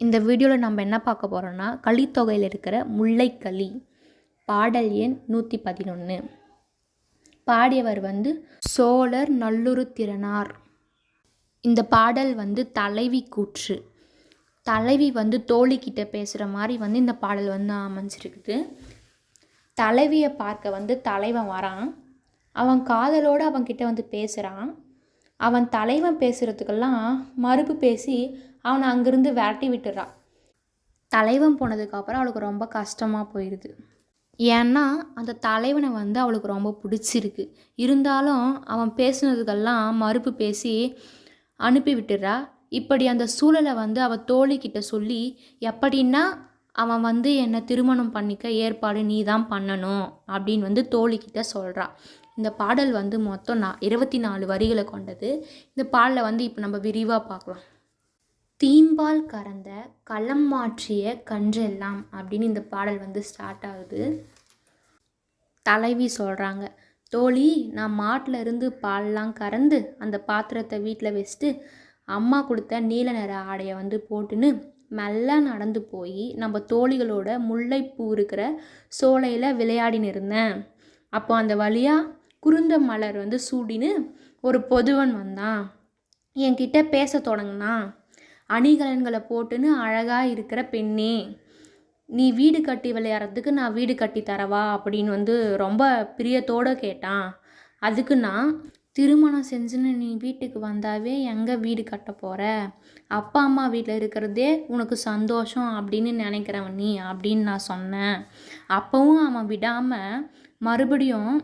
இந்த வீடியோவில் நம்ம என்ன பார்க்க போகிறோன்னா களித்தொகையில் இருக்கிற முல்லைக்களி பாடல் எண் நூற்றி பதினொன்று பாடியவர் வந்து சோழர் நல்லுரு திறனார் இந்த பாடல் வந்து தலைவி கூற்று. தலைவி வந்து தோழிக்கிட்ட பேசுகிற மாதிரி வந்து இந்த பாடல் வந்து அமைஞ்சிருக்குது. தலைவியை பார்க்க வந்து தலைவன் வரான். அவன் காதலோடு அவன்கிட்ட வந்து பேசுகிறான் அவன் தலைவன் பேசுகிறதுக்கெல்லாம் மறுப்பு பேசி அவனை அங்கேருந்து விரட்டி விட்டுறான் தலைவன் போனதுக்கப்புறம் அவளுக்கு ரொம்ப கஷ்டமாக போயிடுது ஏன்னா அந்த தலைவனை வந்து அவளுக்கு ரொம்ப பிடிச்சிருக்கு. இருந்தாலும் அவன் பேசுனதுக்கெல்லாம் மறுப்பு பேசி அனுப்பி விட்டுறா. இப்படி அந்த சூழலை வந்து அவள் தோழிக்கிட்ட சொல்லி எப்படின்னா அவன் வந்து என்னை திருமணம் பண்ணிக்க ஏற்பாடு நீ தான் பண்ணணும் அப்படின்னு வந்து தோழிக்கிட்ட சொல்கிறா இந்த பாடல் வந்து மொத்தம் நான் இருபத்தி நாலு வரிகளை கொண்டது. இந்த பாடலை வந்து இப்போ நம்ம விரிவாக பார்க்கலாம். தீம்பால் கறந்த களம் மாற்றிய கன்றெல்லாம் அப்படின்னு இந்த பாடல் வந்து ஸ்டார்ட் ஆகுது. தலைவி சொல்கிறாங்க தோழி நான் மாட்டில் இருந்து பால்லாம் கறந்து அந்த பாத்திரத்தை வீட்டில் வச்சுட்டு அம்மா கொடுத்த நீல நிற ஆடையை வந்து போட்டுன்னு மெல்ல நடந்து போய் நம்ம தோழிகளோட முல்லைப்பூ இருக்கிற சோலையில் விளையாடின்னு இருந்தேன். அப்போ அந்த வழியாக குருந்த மலர் வந்து சூடின்னு ஒரு பொதுவன் வந்தான். என்கிட்ட பேச தொடங்கினான். அணிகலன்களை போட்டுன்னு அழகாக இருக்கிற பெண்ணே நீ வீடு கட்டி விளையாடுறதுக்கு நான் வீடு கட்டி தரவா அப்படின்னு வந்து ரொம்ப பிரியத்தோடு கேட்டான். அதுக்கு நான் திருமணம் செஞ்சுன்னு நீ வீட்டுக்கு வந்தாவே எங்கே வீடு கட்ட போகிற அப்பா அம்மா வீட்டில் இருக்கிறதே உனக்கு சந்தோஷம் அப்படின்னு நினைக்கிறவன் நீ அப்படின்னு நான் சொன்னேன். அப்போவும் அவன் விடாமல் மறுபடியும்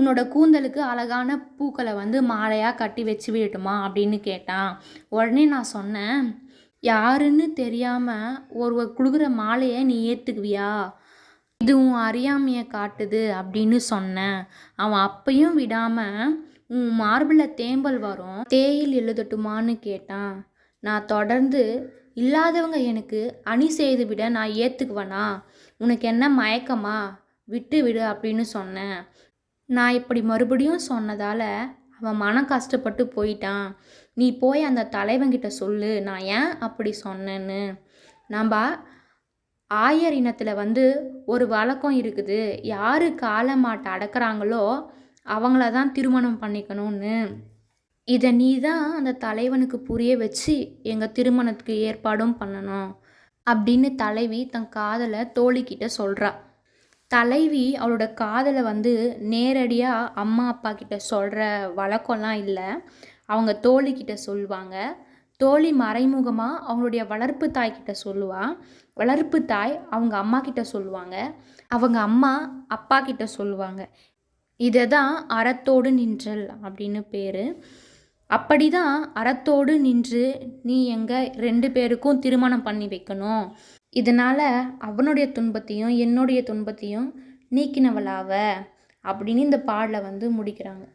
உன்னோட கூந்தலுக்கு அழகான பூக்களை வந்து மாலையாக கட்டி வச்சு விடட்டுமா அப்படின்னு கேட்டான். உடனே நான் சொன்னேன் யாருன்னு தெரியாமல் ஒருவர் கொடுக்குற மாலையை நீ ஏற்றுக்குவியா இது உன் அறியாமையை காட்டுது அப்படின்னு சொன்னேன். அவன் அப்பையும் விடாமல் உன் மார்பில் தேம்பல் வரும் தேயில் எழுதட்டுமான்னு கேட்டான். நான் தொடர்ந்து இல்லாதவங்க எனக்கு அணி செய்து விட நான் ஏற்றுக்குவேனா உனக்கு என்ன மயக்கமா? விட்டு விடு அப்படின்னு சொன்னேன். நான் இப்படி மறுபடியும் சொன்னதால் அவன் மனம் கஷ்டப்பட்டு போயிட்டான். நீ போய் அந்த தலைவன்கிட்ட சொல்லு. நான் ஏன் அப்படி சொன்னேன்னு. நம்ம ஆயர் இனத்தில் வந்து ஒரு வழக்கம் இருக்குது. யார் காளை மாட்டை அடக்கிறாங்களோ அவங்கள தான் திருமணம் பண்ணிக்கணும்னு. இதை நீ தான் அந்த தலைவனுக்கு புரிய வச்சு எங்கள் திருமணத்துக்கு ஏற்பாடும் பண்ணணும் அப்படின்னு தலைவி தன் காதலை தோழிக்கிட்ட சொல்கிறா தலைவி அவளோட காதலை வந்து நேரடியாக அம்மா அப்பா கிட்ட சொல்கிற வழக்கம்லாம் இல்லை. அவங்க தோழிக்கிட்ட சொல்லுவாங்க தோழி மறைமுகமாக அவங்களுடைய வளர்ப்பு தாய்கிட்ட சொல்லுவாள் வளர்ப்பு தாய் அவங்க அம்மா கிட்ட சொல்லுவாங்க. அவங்க அம்மா அப்பா கிட்ட சொல்லுவாங்க. இதை தான் அறத்தோடு நின்றல் அப்படின்னு பேர். அப்படிதான் அறத்தோடு நின்று நீ எங்கள் ரெண்டு பேருக்கும் திருமணம் பண்ணி வைக்கணும். இதனால் அவனுடைய துன்பத்தையும் என்னுடைய துன்பத்தையும் நீக்கினவளாவ அப்படின்னு இந்த பாடலை வந்து முடிக்கிறாங்க.